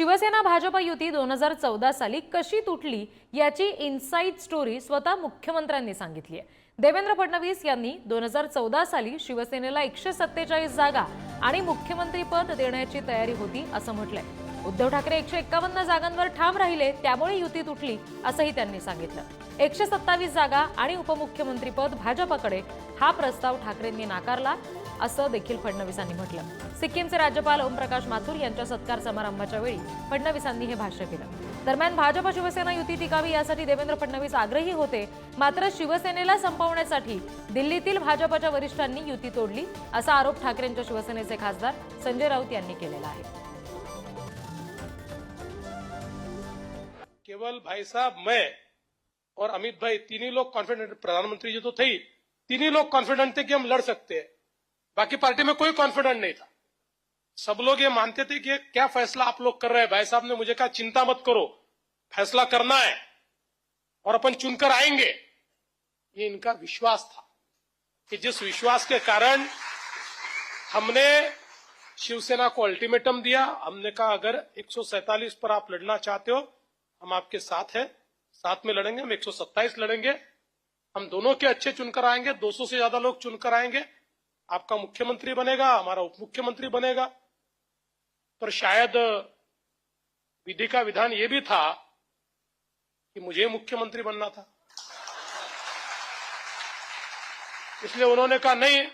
शिवसेना भाजप युती दोन हजार चौदा साली कशी तुटली याची इनसाईड स्टोरी स्वतः मुख्यमंत्र्यांनी सांगितली आहे. देवेंद्र फडणवीस यांनी दोन हजार चौदा साली शिवसेनेला एकशे सत्तेचाळीस जागा आणि मुख्यमंत्रीपद देण्याची तयारी होती असं म्हटलंय. उद्धव ठाकरे एकशे एक्कावन्न जागांवर ठाम राहिले त्यामुळे युती तुटली असंही त्यांनी सांगितलं. एकशे सत्तावीस जागा आणि उपमुख्यमंत्रीपद भाजपकडे हा प्रस्ताव ठाकरेंनी नाकारला. असं देखील फडणवीसांनी म्हटलं. सिक्कीमचे राज्यपाल ओमप्रकाश माथुर यांच्या सत्कार समारंभाच्या वेळी फडणवीसांनी हे भाष्य केलं. दरम्यान भाजप शिवसेना युती टिकावी यासाठी देवेंद्र फडणवीस आग्रही होते. मात्र शिवसेनेला संपवण्यासाठी दिल्लीतील भाजपच्या वरिष्ठांनी युती तोडली असा आरोप ठाकरेंच्या शिवसेनेचे खासदार संजय राऊत यांनी केलेला आहे. केवल भाई साहब मैं और अमित भाई तीन ही लोग कॉन्फिडेंट प्रधानमंत्री जी तो थे ही। तीन ही लोग कॉन्फिडेंट थे कि हम लड़ सकते हैं। बाकी पार्टी में कोई कॉन्फिडेंट नहीं था। सब लोग ये मानते थे कि क्या फैसला आप लोग कर रहे हैं? भाई साहब ने मुझे कहा, चिंता मत करो, फैसला करना है और अपन चुनकर आएँगे। ये इनका विश्वास था कि जिस विश्वास के कारण हमने शिवसेना को अल्टीमेटम दिया, हमने कहा, अगर 147 पर आप लड़ना चाहते हो, हम आपके साथ हैं, साथ में लड़ेंगे, हम 127 लड़ेंगे, हम दोनों के अच्छे चुनकर आएँगे 200 से ज़्यादा लोग चुनकर आएँगे आपका मुख्यमंत्री बनेगा, हमारा उप मुख्यमंत्री बनेगा। पर शायद विधि का विधान ये भी था कि मुझे मुख्यमंत्री बनना था। इसलिए उन्होंने कहा, नहीं,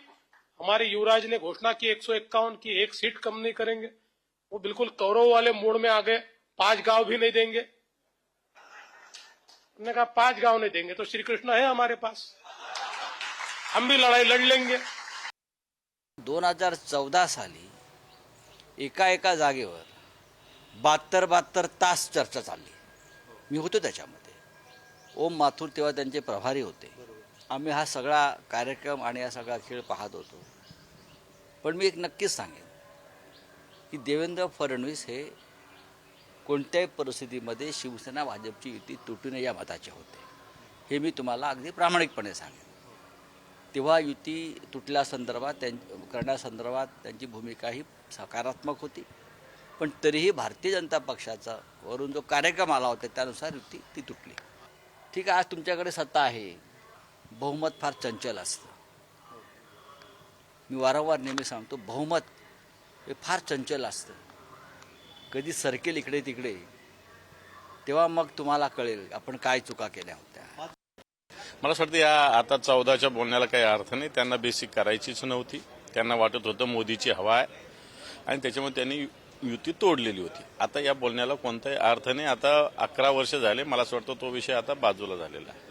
हमारे युवराज ने घोषणा की एक सौ इक्यावन की एक सीट कम नहीं करेंगे। वो बिल्कुल कौरव वाले मोड़ में आ गए, पाँच गाँव भी नहीं देंगे। उन्होंने कहा, पाँच गाँव नहीं देंगे तो श्री कृष्ण है हमारे पास। हम भी लड़ाई लड़ लेंगे। दोन हजार चौदा साली एका एका जागेवर बहात्तर बहात्तर तास चर्चा चालली. मी होतो त्याच्यामध्ये. ओम माथुर तेव्हा त्यांचे प्रभारी होते. आम्ही हा सगळा कार्यक्रम आणि हा सगळा खेळ पाहत होतो. पण मी एक नक्कीच सांगेन की देवेंद्र फडणवीस हे कोणत्याही परिस्थितीमध्ये शिवसेना भाजपची युती तुटू नये या मताचे होते. हे मी तुम्हाला अगदी प्रामाणिकपणे सांगेन. तेव्हा युती तुटल्यासंदर्भात त्यां करण्यासंदर्भात त्यांची भूमिका ही सकारात्मक होती. पण तरीही भारतीय जनता पक्षाचा वरून जो कार्यक्रम आला होता त्यानुसार युती ती तुटली. ठीक आहे आज तुमच्याकडे सत्ता आहे. बहुमत फार चंचल असतं. मी वारंवार नेहमी सांगतो बहुमत हे फार चंचल असतं. कधी सरकेल इकडे तिकडे तेव्हा मग तुम्हाला कळेल आपण काय चुका केल्या होत्या. मला असं वाटतं या आता चौदाच्या बोलण्याला काही अर्थ नाही. त्यांना बेसिक करायचीच नव्हती. त्यांना वाटत होतं मोदीची हवा आहे. आणि त्याच्यामुळे त्यांनी युती तोडलेली होती. आता या बोलण्याला कोणताही अर्थ नाही. आता अकरा वर्ष झाले. मला असं वाटतं तो विषय आता बाजूला झालेला आहे.